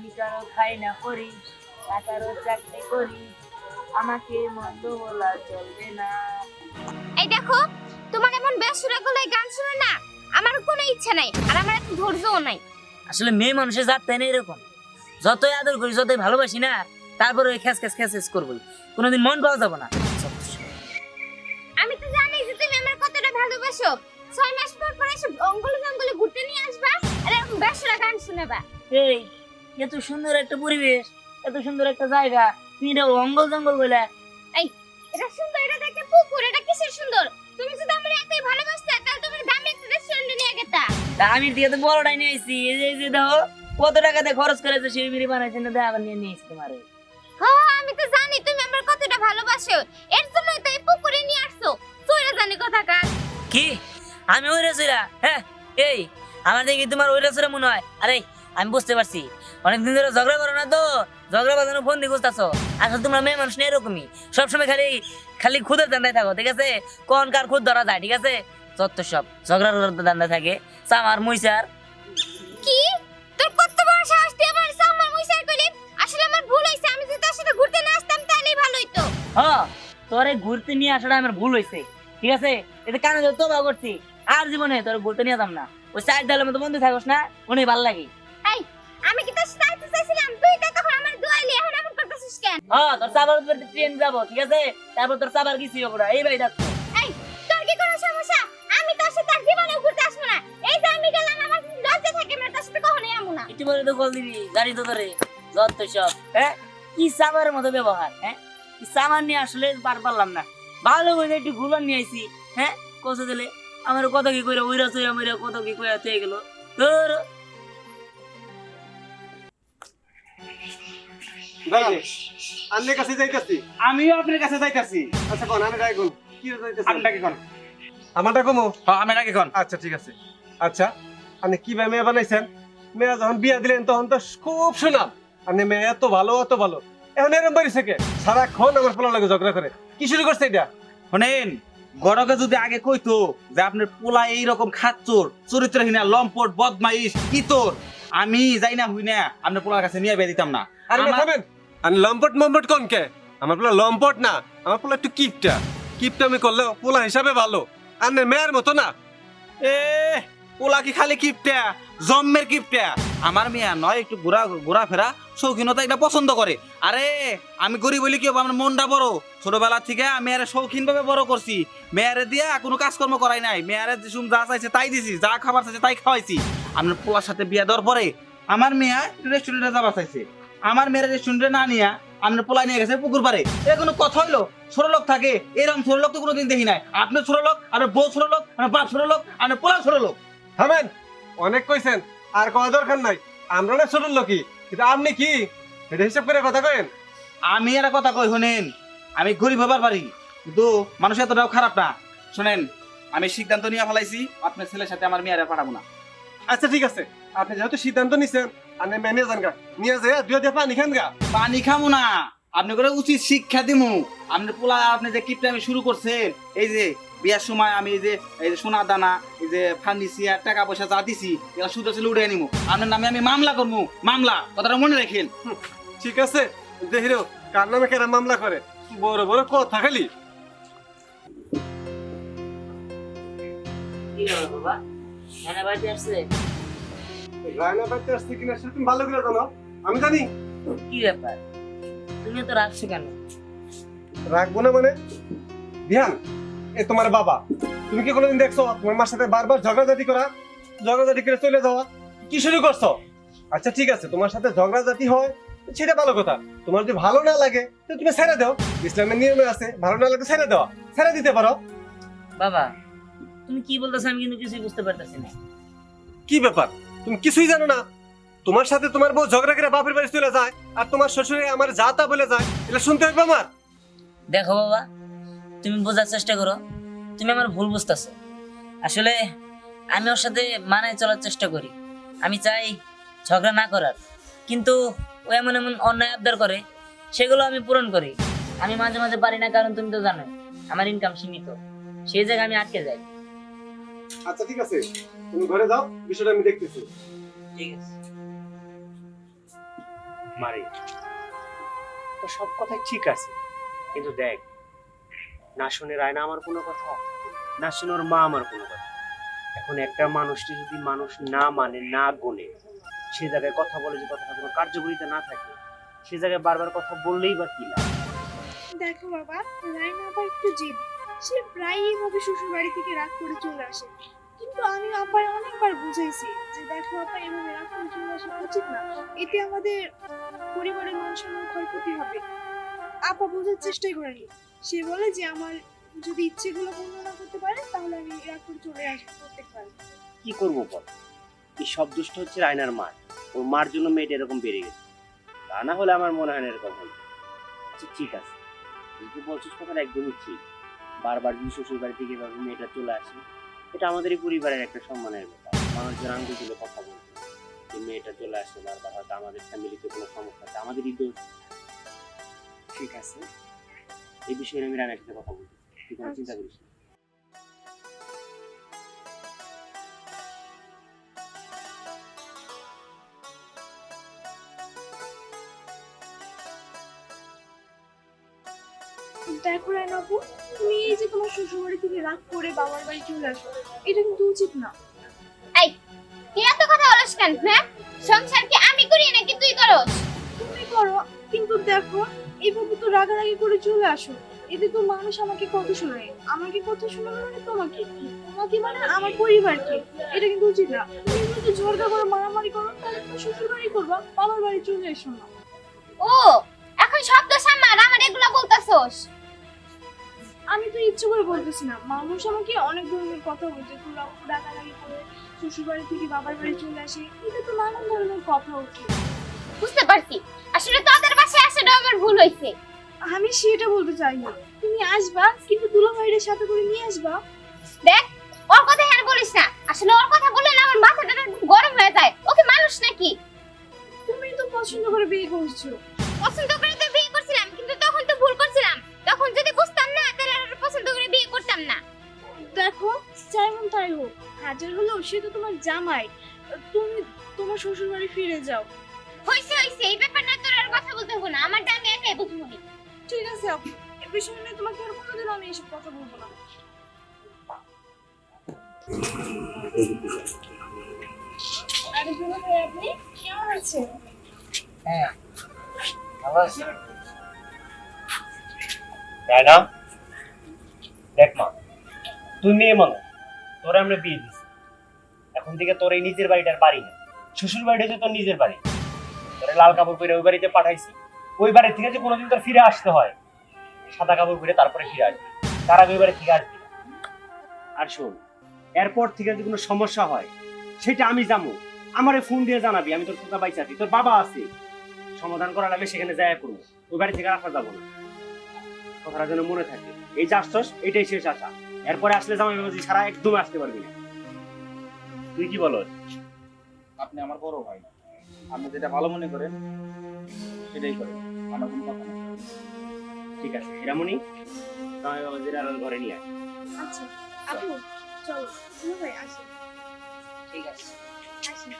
আমি কারও খাই না করি টাকারও চাকরি করি আমাকে মন্দ বলা চলবে না। এই দেখো তোমার এমন বেসুরা গলায় গান শুনে না আমার কোনো ইচ্ছা নাই আর আমার এত ধৈর্যও নাই। আসলে মেয়ে মানুষের জাত তাই না এরকম? যতই আদর করি যতই ভালোবাসি না তারপরে ওই খ্যাস খ্যাস খ্যাস খ্যাস করবোই। কোনোদিন মন পাওয়া যাবে না। আমি তো জানি যে তুমি আমার কতটা ভালোবাসো। ছয় মাস পর পর এসে অঙ্গলে জঙ্গলে ঘুরতে নিয়ে আসবা আর এরকম বেসুরা গান শুনেবা। এই এত সুন্দর একটা পরিবেশ এত সুন্দর একটা জায়গা তুমি এটা অঙ্গল জঙ্গল বলে। এটা সুন্দর এটা দেখতে পুকুর এটা কিসের সুন্দর? তুমি যদি আমার এতই ভালোবাসতে তাহলে তুমি দামি একটা রেস্টুরেন্টে নিয়ে গেতা। তা আমি দিয়ে তো বড়টাই নিয়ে আসছি এই যে এই যে কত টাকা দিয়ে খরচ করেছে সেই বিড়ি বানাইছে না দেখ নিয়ে নিয়ে তোমার। হ্যাঁ আমি তো জানি তুমি আমার কতটা ভালোবাসো এর জন্যই তো এই পুকুরে নিয়ে আসছো। চইরা জানি কথা কার কি? আমি ওই রেসুরা হ্যাঁ এই আমার দেখি তোমার ওই রেসুরা মনে হয়। আরে আমি বুঝতে পারছি। অনেকদিন ধরে ঝগড়া করো না তো? ঝগড়া বাজানো ফোন দিয়ে খুঁজতেছো। আসলে তোমরা মেয়ে মানুষ না এরকমই। সবসময় খালি খালি খুদের দান্দায় থাকো ঠিক আছে? কোন কার খুদ ধরা যায় ঠিক আছে? যত সব ঝগড়ার দান্দায় থাকে। সামার মুইসার কি? তোর কত বড় সাহস? দিয়ে আমার সাম্মার মুইসার কইলি? আসলে আমার ভুল হইছে আমি যদি তার সাথে ঘুরতে না আসতাম তাহলেই ভালো হইতো। হ্যাঁ তোরে ঘুরতে নিয়ে আসাটা আমার ভুল হয়েছে ঠিক আছে? এতে কানে তোবা করছি আর জীবনে তোর ঘুরতে নিয়ে যেতাম না। ওই সাইড ডালের মতো বন্ধু থাকস না উনি ভালো লাগে। এই আমি কি সাথে চাইছিলাম? তুই তো তখন আমার দোয়াইলি এখন এমন করতেছিস কেন? হ্যাঁ তোর সাবার উপরে ট্রেন যাব ঠিক আছে? তারপর তোর সাবার না এই ভাই দেখো। এই তোর কি কোনো সমস্যা? আমি তোর সাথে আর জীবনে ঘুরতে আসব না। এই যে আমি গেলাম আমার লজ্জা থাকে না তোর সাথে কখনোই আমু না। পরে তো কল দিবি গাড়ি তো ধরে। যত সব হ্যাঁ? কি সাবারের মতো ব্যবহার হ্যাঁ? কি নিয়ে আসলে পার পারলাম না। ভালো করে একটু ঘুরবার নিয়ে আইছি হ্যাঁ? কষে দিলে আমার কত কি করে ওইরা চইরা মইরা কত কি কইরা থেকে গেল? তোর আন্নের কাছে যাইতাছি। আমিও আপনার কাছে যাইতাছি। আচ্ছা কোন আমি ডাই কোন কি যাইতাছি আপনি ডাকি কোন। আমারটা কমো? হ্যাঁ আমি ডাকি কোন। আচ্ছা ঠিক আছে। আচ্ছা আপনি কি মেয়ে বানাইছেন? মেয়ে যখন বিয়া দিলেন তখন তো খুব আপনি মেয়ে এত ভালো এত ভালো। এখন থেকে সারাক্ষণ আমার পোলা লাগে ঝগড়া করে। কি শুরু করছে এটা? শোনেন গড়কে যদি আগে কইতো যে আপনার পোলা এইরকম খাচ্চোর চরিত্রহীনা লম্পট বদমাইশ ইতর আমি যাই না হই না আপনার পোলার কাছে নিয়ে বিয়ে দিতাম না। আর আমার- খাবেন? আর লম্পট মম্পট কোন কে? আমার পোলা লম্পট না আমার পোলা একটু কিপটা। কিপটা আমি করলে পোলা হিসাবে ভালো। আর মেয়ের মতো না। এ পোলা কি খালি কিপটা? জম্মের কিপটা। আমার মেয়া নয় একটু ঘোরা ঘোরা ফেরা শৌখিনতা এটা পছন্দ করে। আরে আমি গরিব বলি কি হব, আমার মনটা বড়। ছোটবেলা থেকে আমি আরে শৌখিন ভাবে বড় করছি। মেয়ারে দিয়া কোনো কাজকর্ম করাই নাই। মেয়ারে যেসব যা চাইছে তাই দিছি যা খাবার চাইছে তাই খাওয়াইছি। আমার পোলার সাথে বিয়া দেওয়ার পরে আমার মেয়া রেস্টুরেন্টে যাবার চাইছে। আমার মেয়ের রেস্টুরেন্টে না নিয়া আপনার পোলা নিয়ে গেছে পুকুর পারে এ কোনো কথা হইল? ছোট লোক থাকে এরকম ছোট লোক তো কোনোদিন দেখি নাই। আপনি ছোট লোক আপনার বউ ছোট লোক আপনার বাপ ছোট লোক আপনার পোলা ছোট লোক। থামেন অনেক কইছেন আর কওয়া দরকার নাই। আমরা না ছোট লোকই কিন্তু আপনি কি? এটা হিসাব করে কথা কয়েন আমি একটা কথা কই শোনেন আমি গরিব হবার পারি কিন্তু মানুষ এতটাও খারাপ না। শোনেন আমি সিদ্ধান্ত নিয়ে ফেলাইছি আপনার ছেলের সাথে আমার মেয়েরা পাঠাবো না। আচ্ছা ঠিক আছে। আপনি যেহেতু সিদ্ধান্ত নিছেন আপনি মেনে যান গা। নিয়ে যে দুই দিয়ে পানি খান গা। পানি খামো না। আপনি করে উচিত শিক্ষা দিমু। আপনি পোলা আপনি যে কিপটা আমি শুরু করছেন এই যে বিয়ার সময় আমি এই যে এই যে সোনা দানা এই যে ফার্নিচার টাকা পয়সা যা দিছি এগুলো সুদ ছিল উঠে নিমু আপনার নামে আমি মামলা করব মামলা কথাটা মনে রাখেন। ঠিক আছে। দেখিরো কার নামে কেরা মামলা করে? বড় বড় কথা খালি। কি হলো বাবা? নানা বাড়িতে আসছে? রায়না বাচ্চা আসছে কিনা সেটা তুমি ভালো করে জানো। আমি জানি। কি ব্যাপার? তুমি তো রাখছো কেন? রাখব না মানে? ধ্যান এ তোমার বাবা তুমি কি কোনোদিন দেখছ? তোমার মার সাথে বারবার ঝগড়াঝাটি করা ঝগড়াঝাটি করে চলে যাওয়া কি শুরু করছ? আচ্ছা ঠিক আছে তোমার সাথে ঝগড়াঝাটি হয় সেটা ভালো কথা। তোমার যদি ভালো না লাগে তো তুমি ছেড়ে দাও। ইসলামের নিয়মে আছে ভালো না লাগে ছেড়ে দেওয়া ছেড়ে দিতে পারো। বাবা তুমি কি বলতেছো আমি কিন্তু কিছুই বুঝতে পারতেছি না। কি ব্যাপার? তুমি কিছুই জানো না? তোমার সাথে তোমার বউ ঝগড়া করে বাপের বাড়ি চলে যায় আর তোমার শ্বশুরে আমার যা তা বলে যায় এটা শুনতে হবে আমার। দেখো বাবা তুমি বোঝার চেষ্টা করো তুমি আমার ভুল বুঝতেছো। আসলে আমি ওর সাথে মানায় চলার চেষ্টা করি। আমি চাই ঝগড়া না করার। কিন্তু ও এমন এমন অন্যায় আবদার করে সেগুলো আমি পূরণ করি। আমি মাঝে মাঝে পারি না কারণ তুমি তো জানো আমার ইনকাম সীমিত। সেই জায়গায় আমি আটকে যাই। আচ্ছা ঠিক আছে। তুমি ঘরে যাও বিষয়টা আমি দেখতেছি। ঠিক আছে। মারে তো সব কথাই ঠিক আছে কিন্তু দেখ না শুনে রায়না আমার কোনো কথা না শুনে ওর মা আমার কোনো কথা। এখন একটা মানুষটি যদি মানুষ না মানে না গোনে সে জায়গায় কথা বলে যে কথাটা কোনো কার্যকরিতা না থাকে সে জায়গায় বারবার কথা বললেই বা কি লাভ? দেখো বাবা রায়না আবার একটু জেদ। সে প্রায়ই এভাবে শ্বশুর বাড়ি থেকে রাগ করে চলে আসে। কিন্তু আমি আপায় অনেকবার বুঝাইছি যে, দেখো আপা এভাবে রাগ করে চলে আসা উচিত না। এতে আমাদের পরিবারের মান সম্মান ক্ষয়ক্ষতি হবে। আপা বোঝার চেষ্টাই করেনি। সে বলে যে, আমার যদি ইচ্ছেগুলো পূর্ণ না করতে পারে, তাহলে আমি রাগ করে চলে আসব প্রত্যেকবার কি করব বল? এই সব দুষ্ট হচ্ছে রায়নার মার ওর মার জন্য মেয়েটা এরকম বেড়ে গেছে। তা না হলে আমার মনে হয় না এরকম হলো। আচ্ছা ঠিক আছে। তুই বলছিস কথাটা একদমই ঠিক? বারবার যদি শ্বশুর বাড়ি থেকে এভাবে মেয়েটা চলে আসে এটা আমাদেরই এই পরিবারের একটা সম্মানের ব্যাপার। মানুষজন আঙ্গুল তুলে কথা বলছে যে মেয়েটা চলে আসে বারবার হয়তো আমাদের ফ্যামিলিতে কোনো সমস্যা আছে আমাদেরই দোষ। ঠিক আছে। এই বিষয়ে আমি রানের সাথে কথা বলছি। তুই কোনো চিন্তা করিস না। দেখো রায়না আপু তুমি এই যে তোমার শ্বশুর বাড়ি থেকে রাগ করে বাবার বাড়ি চলে আসো এটা কিন্তু উচিত না। তুই এত কথা বলিস কেন হ্যাঁ? সংসার কি আমি করি নাকি তুই করস? তুমি করো কিন্তু দেখো এইভাবে তো রাগারাগি করে চলে আসো। এতে তো মানুষ আমাকে কত শোনায়? আমাকে কত শোনাবে মানে তোমাকে তোমাকে মানে আমার পরিবারকে। এটা কিন্তু উচিত না। তুমি যদি ঝগড়া করো মারামারি করো তাহলে তুমি শ্বশুর বাড়ি করবা বাবার বাড়ি চলে এসো না। ও এগুলা বলতাছস? আমি তো ইচ্ছে করে বলতেছি না। মানুষ আমাকে অনেক ধরনের কথা বলছে রাগারাগি করে শ্বশুর বাড়ি থেকে বাবার বাড়ি চলে আসে এটা তো নানান ধরনের কথা বুঝতে পারছি। আসলে তোদের বাসায় আসাটা আমার ভুল হইছে আমি সেটা বলতে চাই না। তুমি আসবা কিন্তু দুলাভাইয়ের সাথে করে নিয়ে আসবা। দেখ ওর কথা হ্যাঁ বলিস না। আসলে ওর কথা বললে না আমার মাথাটা গরম হয়ে যায়। ওকে মানুষ নাকি? তুমি তো পছন্দ করে বিয়ে করছ। পছন্দ করে বিয়ে না। দেখো যেমন তাই হোক হাজার হলেও সে তো তোমার জামাই। তুমি তোমার শ্বশুর বাড়ি ফিরে যাও। হইছে হইছে এই ব্যাপার না তোর আর কথা বলতে হবে না। আমারটা আমি একাই বুঝব নি। ঠিক আছে আপু এ বিষয়ে নিয়ে তোমাকে আর কোনোদিন আমি এসব কথা বলব না। আরে দুলাভাই আপনি কেমন আছেন? হ্যাঁ ভালো আছি। রায়না দেখ মা, তুই মেয়ে মানুষ, তোরা আমরা বিয়ে দিছি। এখন থেকে তোর এই নিজের বাড়িটার বাড়ি না। শ্বশুর বাড়িটা হচ্ছে তোর নিজের বাড়ি। তোরা লাল কাপড় পরে ওই বাড়িতে পাঠাইছি। ওই বাড়ি থেকে যে কোনোদিন তোর ফিরে আসতে হয়, সাদা কাপড় পরে তারপরে ফিরে আসবি। তার আগে ওই বাড়ি থেকে আসবি আর শোন, এরপর থেকে যদি কোনো সমস্যা হয়, সেটা আমি যাব আমারে ফোন দিয়ে জানাবি, আমি তোর কোথা আছি। তোর বাবা আছে। সমাধান করার আমি সেখানে যাই করব। ওই বাড়ি থেকে আসা যাব না। কথাটা যেন মনে থাকে। এই যে আসছস এটাই শেষ আশা। এরপরে আসলে জামাই বাবাজি ছাড়া একদম আসতে পারবি না। তুই কি বলো আপনি আমার বড় ভাই। আপনি যেটা ভালো মনে করেন সেটাই করেন। আমার কোনো কথা ঠিক আছে হিরামণি জামাই বাবাজির আর ঘরে নিয়ে আয়। আচ্ছা আপু চলো। আসেন ঠিক আছে। আসেন